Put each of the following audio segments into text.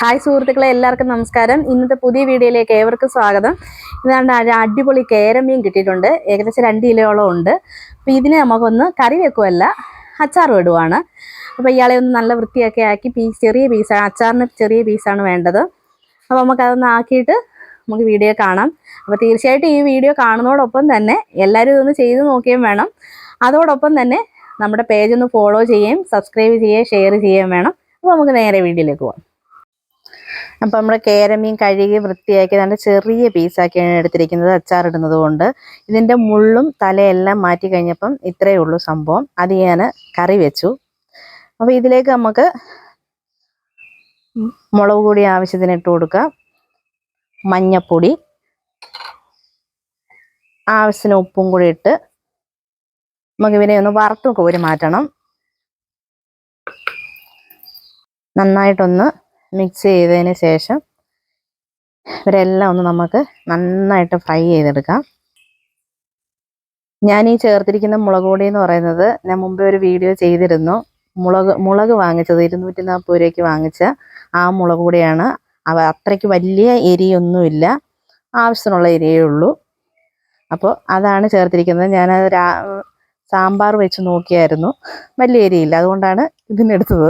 Hi സുഹൃത്തുക്കളെ എല്ലാവർക്കും നമസ്കാരം. ഇന്നത്തെ പുതിയ വീഡിയോയിലേക്ക് ഏവർക്കും സ്വാഗതം. ഇതാണ്ട് അടിപൊളി കേരമീൻ കിട്ടിയിട്ടുണ്ട്. ഏകദേശം രണ്ട് കിലോയോളം ഉണ്ട്. അപ്പോൾ ഇതിനെ നമുക്കൊന്ന് കറി വെക്കുമല്ല അച്ചാർ ഇടുവാണ്. അപ്പോൾ ഇയാളെ ഒന്ന് നല്ല വൃത്തിയൊക്കെ ആക്കി പീസ് ചെറിയ പീസാണ് അച്ചാറിന് ചെറിയ പീസാണ് വേണ്ടത്. അപ്പോൾ നമുക്കതൊന്ന് ആക്കിയിട്ട് നമുക്ക് വീഡിയോ കാണാം. അപ്പോൾ തീർച്ചയായിട്ടും ഈ വീഡിയോ കാണുന്നതോടൊപ്പം തന്നെ എല്ലാവരും ഇതൊന്ന് ചെയ്ത് നോക്കുകയും വേണം. അതോടൊപ്പം തന്നെ നമ്മുടെ പേജ് ഒന്ന് ഫോളോ ചെയ്യുകയും സബ്സ്ക്രൈബ് ചെയ്യുകയും ഷെയർ ചെയ്യുകയും വേണം. അപ്പോൾ നമുക്ക് നേരെ വീഡിയോയിലേക്ക് പോകാം അപ്പം നമ്മുടെ കേരമീൻ കഴുകി വൃത്തിയാക്കി നല്ല ചെറിയ പീസാക്കിയാണ് എടുത്തിരിക്കുന്നത് അച്ചാറിടുന്നത് കൊണ്ട്. ഇതിന്റെ മുള്ളും തലയെല്ലാം മാറ്റി കഴിഞ്ഞപ്പം ഇത്രയേ ഉള്ളൂ സംഭവം. അത് ഞാൻ കറി വെച്ചു. അപ്പോൾ ഇതിലേക്ക് നമുക്ക് മുളക് പൊടി ആവശ്യത്തിന് ഇട്ട് കൊടുക്കാം. മഞ്ഞപ്പൊടി ആവശ്യത്തിന് ഉപ്പും കൂടി ഇട്ട് നമുക്ക് ഇവനെ ഒന്ന് വറുത്ത് കോരി മാറ്റണം. നന്നായിട്ടൊന്ന് മിക്സ് ചെയ്തതിന് ശേഷം ഇവരെല്ലാം ഒന്ന് നമുക്ക് നന്നായിട്ട് ഫ്രൈ ചെയ്തെടുക്കാം. ഞാൻ ഈ ചേർത്തിരിക്കുന്ന മുളക് പൊടി എന്ന് പറയുന്നത് ഞാൻ മുമ്പേ ഒരു വീഡിയോ ചെയ്തിരുന്നു. മുളക് മുളക് വാങ്ങിച്ചത് ഇരുന്നൂറ്റി നാൽപ്പത് രൂപയ്ക്ക് വാങ്ങിച്ച ആ മുളക് പൊടിയാണ്. അവ അത്രയ്ക്ക് വലിയ എരിയൊന്നുമില്ല. ആവശ്യത്തിനുള്ള എരിയേ ഉള്ളൂ. അപ്പോൾ അതാണ് ചേർത്തിരിക്കുന്നത്. ഞാൻ സാമ്പാർ വെച്ച് നോക്കിയായിരുന്നു. വലിയ എരിയില്ല. അതുകൊണ്ടാണ് ഇതിനെടുത്തത്.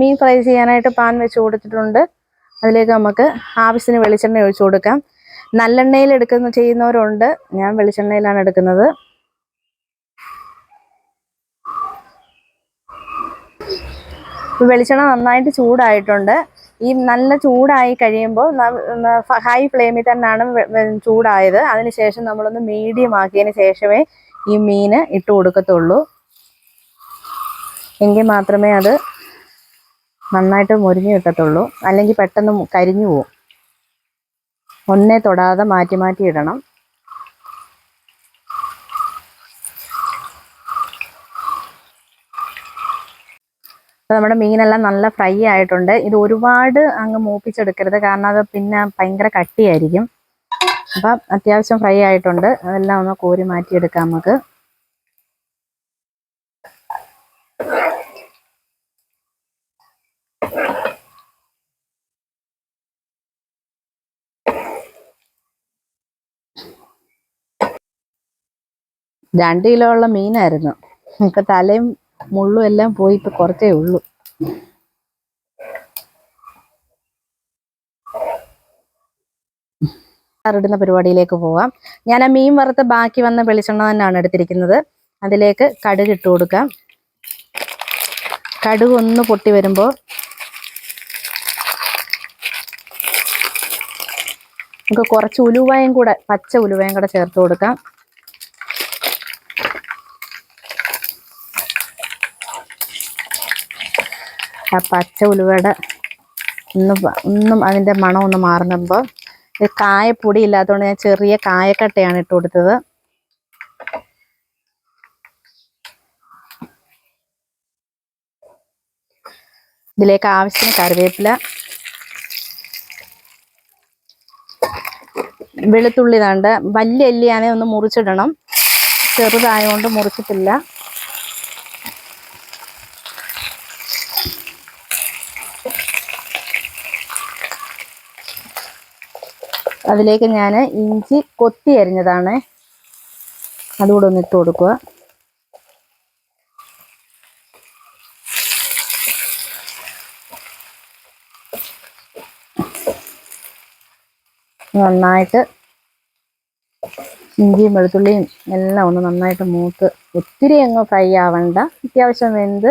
മീൻ ഫ്രൈ ചെയ്യാനായിട്ട് പാൻ വെച്ച് കൊടുത്തിട്ടുണ്ട്. അതിലേക്ക് നമുക്ക് ആവശ്യത്തിന് വെളിച്ചെണ്ണ ഒഴിച്ചു കൊടുക്കാം. നല്ലെണ്ണയിൽ എടുക്കുന്ന ചെയ്യുന്നവരുണ്ട്. ഞാൻ വെളിച്ചെണ്ണയിലാണ് എടുക്കുന്നത്. വെളിച്ചെണ്ണ നന്നായിട്ട് ചൂടായിട്ടുണ്ട്. ഈ നല്ല ചൂടായി കഴിയുമ്പോൾ ഹൈ ഫ്ലെയിമിൽ തന്നെയാണ് ചൂടായത്. അതിനുശേഷം നമ്മളൊന്ന് മീഡിയം ആക്കിയതിന് ശേഷമേ ഈ മീന് ഇട്ട് കൊടുക്കത്തുള്ളൂ. എങ്കിൽ മാത്രമേ അത് നന്നായിട്ട് മുരിഞ്ഞു കിട്ടത്തുള്ളൂ. അല്ലെങ്കിൽ പെട്ടെന്ന് കരിഞ്ഞു പോവും. ഒന്നേ തൊടാതെ മാറ്റി മാറ്റി ഇടണം. അപ്പോൾ നമ്മുടെ മീനെല്ലാം നല്ല ഫ്രൈ ആയിട്ടുണ്ട്. ഇത് ഒരുപാട് അങ്ങ് മൂപ്പിച്ചെടുക്കരുത്. കാരണം അത് പിന്നെ ഭയങ്കര കട്ടിയായിരിക്കും. അപ്പം അത്യാവശ്യം ഫ്രൈ ആയിട്ടുണ്ട്. അതെല്ലാം ഒന്ന് കോരി മാറ്റിയെടുക്കാം നമുക്ക്. രണ്ട് കിലോ ഉള്ള മീനായിരുന്നു. ഇപ്പൊ തലയും മുള്ളും എല്ലാം പോയി ഇപ്പൊ കുറച്ചേ ഉള്ളൂ. ഇടുന്ന പരിപാടിയിലേക്ക് പോവാം. ഞാൻ ആ മീൻ വറുത്ത് ബാക്കി വന്ന വെളിച്ചെണ്ണ തന്നെയാണ് എടുത്തിരിക്കുന്നത്. അതിലേക്ക് കടുക് ഇട്ട് കൊടുക്കാം. കടുക് ഒന്ന് പൊട്ടി വരുമ്പോൾ നമുക്ക് കുറച്ച് ഉലുവയും കൂടെ പച്ച ഉലുവയും കൂടെ ചേർത്ത് കൊടുക്കാം. ആ പച്ച ഉലുവയുടെ ഒന്ന് ഒന്നും അതിന്റെ മണം ഒന്ന് മാറുമ്പോൾ ഇത് കായപ്പൊടി ഇല്ലാത്തതുകൊണ്ട് ഞാൻ ചെറിയ കായക്കട്ടയാണ് ഇട്ട് കൊടുത്തത്. ഇതിലേക്ക് ആവശ്യത്തിന് കറിവേപ്പില വെളുത്തുള്ളി താണ്ട് വലിയ എല്ലിയാണെ ഒന്ന് മുറിച്ചിടണം. ചെറുതായതുകൊണ്ട് മുറിച്ചിട്ടില്ല. അതിലേക്ക് ഞാൻ ഇഞ്ചി കൊത്തി അരിഞ്ഞതാണ്. അതുകൂടെ ഒന്ന് ഇട്ട് കൊടുക്കുക. നന്നായിട്ട് ഇഞ്ചിയും വെളുത്തുള്ളിയും എല്ലാം ഒന്ന് നന്നായിട്ട് മൂത്ത് ഒത്തിരി അങ്ങ് ഫ്രൈ ആവണ്ട. അത്യാവശ്യം വെന്ത്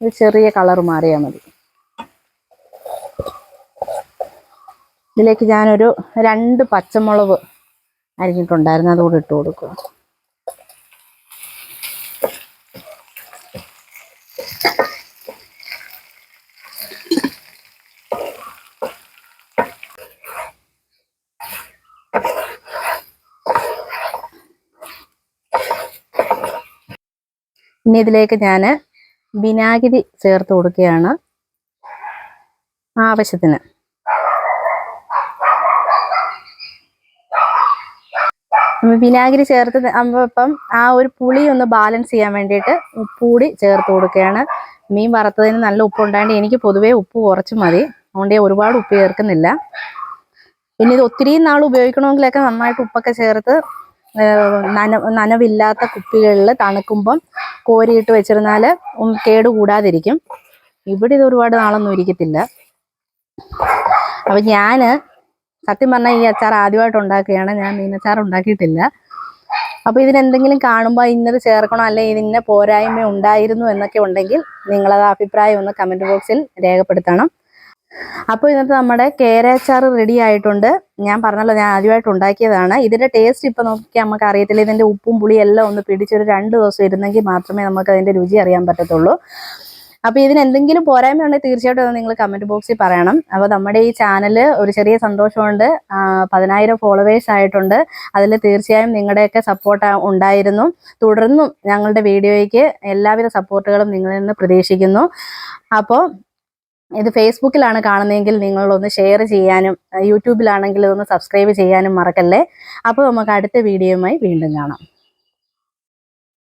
ഒരു ചെറിയ കളർ മാറിയാൽ മതി. ഇതിലേക്ക് ഞാനൊരു രണ്ട് പച്ചമുളക് അരിഞ്ഞിട്ടുണ്ടായിരുന്നു. അതുകൂടെ ഇട്ട് കൊടുക്കുക. ഇനി ഇതിലേക്ക് ഞാൻ വിനാഗിരി ചേർത്ത് കൊടുക്കുകയാണ് ആവശ്യത്തിന്. വിനാഗിരി ചേർത്ത് ഇപ്പം ആ ഒരു പുളി ഒന്ന് ബാലൻസ് ചെയ്യാൻ വേണ്ടിയിട്ട് ഉപ്പുകൂടി ചേർത്ത് കൊടുക്കുകയാണ്. മീൻ വറുത്തതിന് നല്ല ഉപ്പ് ഉണ്ടായതുകൊണ്ട് എനിക്ക് പൊതുവേ ഉപ്പ് കുറച്ച് മതി. അതുകൊണ്ട് ഒരുപാട് ഉപ്പ് ചേർക്കുന്നില്ല. പിന്നെ ഇത് ഒത്തിരി നാൾ ഉപയോഗിക്കണമെങ്കിലൊക്കെ നന്നായിട്ട് ഉപ്പൊക്കെ ചേർത്ത് നന നനവില്ലാത്ത കുപ്പികളിൽ തണുക്കുമ്പം കോരിയിട്ട് വെച്ചിരുന്നാൽ കേട് കൂടാതിരിക്കും. ഇവിടെ ഇത് ഒരുപാട് നാളൊന്നും ഇരിക്കത്തില്ല. അപ്പം ഞാൻ സത്യം പറഞ്ഞാൽ ഈ അച്ചാർ ആദ്യമായിട്ട് ഉണ്ടാക്കുകയാണ്. ഞാൻ മീനച്ചാർ ഉണ്ടാക്കിയിട്ടില്ല. അപ്പോൾ ഇതിനെന്തെങ്കിലും കാണുമ്പോൾ ഇന്നത് ചേർക്കണോ അല്ലെങ്കിൽ ഇതിന് പോരായ്മ ഉണ്ടായിരുന്നു എന്നൊക്കെ ഉണ്ടെങ്കിൽ നിങ്ങളത് അഭിപ്രായം ഒന്ന് കമന്റ് ബോക്സിൽ രേഖപ്പെടുത്തണം. അപ്പോൾ ഇന്നത്തെ നമ്മുടെ കേരച്ചാർ റെഡി ആയിട്ടുണ്ട്. ഞാൻ പറഞ്ഞല്ലോ ഞാൻ ആദ്യമായിട്ട് ഉണ്ടാക്കിയതാണ്. ഇതിന്റെ ടേസ്റ്റ് ഇപ്പൊ നോക്കിയാൽ നമുക്ക് അറിയത്തില്ല. ഇതിന്റെ ഉപ്പും പുളിയും എല്ലാം ഒന്ന് പിടിച്ചൊരു രണ്ട് ദിവസം ഇരുന്നെങ്കിൽ മാത്രമേ നമുക്ക് അതിന്റെ രുചി അറിയാൻ പറ്റത്തുള്ളൂ. അപ്പോൾ ഇതിന് എന്തെങ്കിലും പോരായ്മ ഉണ്ടെങ്കിൽ തീർച്ചയായിട്ടും നിങ്ങൾ കമന്റ് ബോക്സിൽ പറയണം. അപ്പോൾ നമ്മുടെ ഈ ചാനൽ ഒരു ചെറിയ സന്തോഷമുണ്ട്. പതിനായിരം ഫോളോവേഴ്സ് ആയിട്ടുണ്ട്. അതിൽ തീർച്ചയായും നിങ്ങളുടെയൊക്കെ സപ്പോർട്ട് ഉണ്ടായിരുന്നു. തുടർന്നും ഞങ്ങളുടെ വീഡിയോയ്ക്ക് എല്ലാവിധ സപ്പോർട്ടുകളും നിങ്ങളിൽ നിന്ന് പ്രതീക്ഷിക്കുന്നു. അപ്പോൾ ഇത് ഫേസ്ബുക്കിലാണ് കാണുന്നതെങ്കിൽ നിങ്ങളൊന്ന് ഷെയർ ചെയ്യാനും യൂട്യൂബിലാണെങ്കിൽ ഒന്ന് സബ്സ്ക്രൈബ് ചെയ്യാനും മറക്കല്ലേ? അപ്പോൾ നമുക്ക് അടുത്ത വീഡിയോയുമായി വീണ്ടും കാണാം.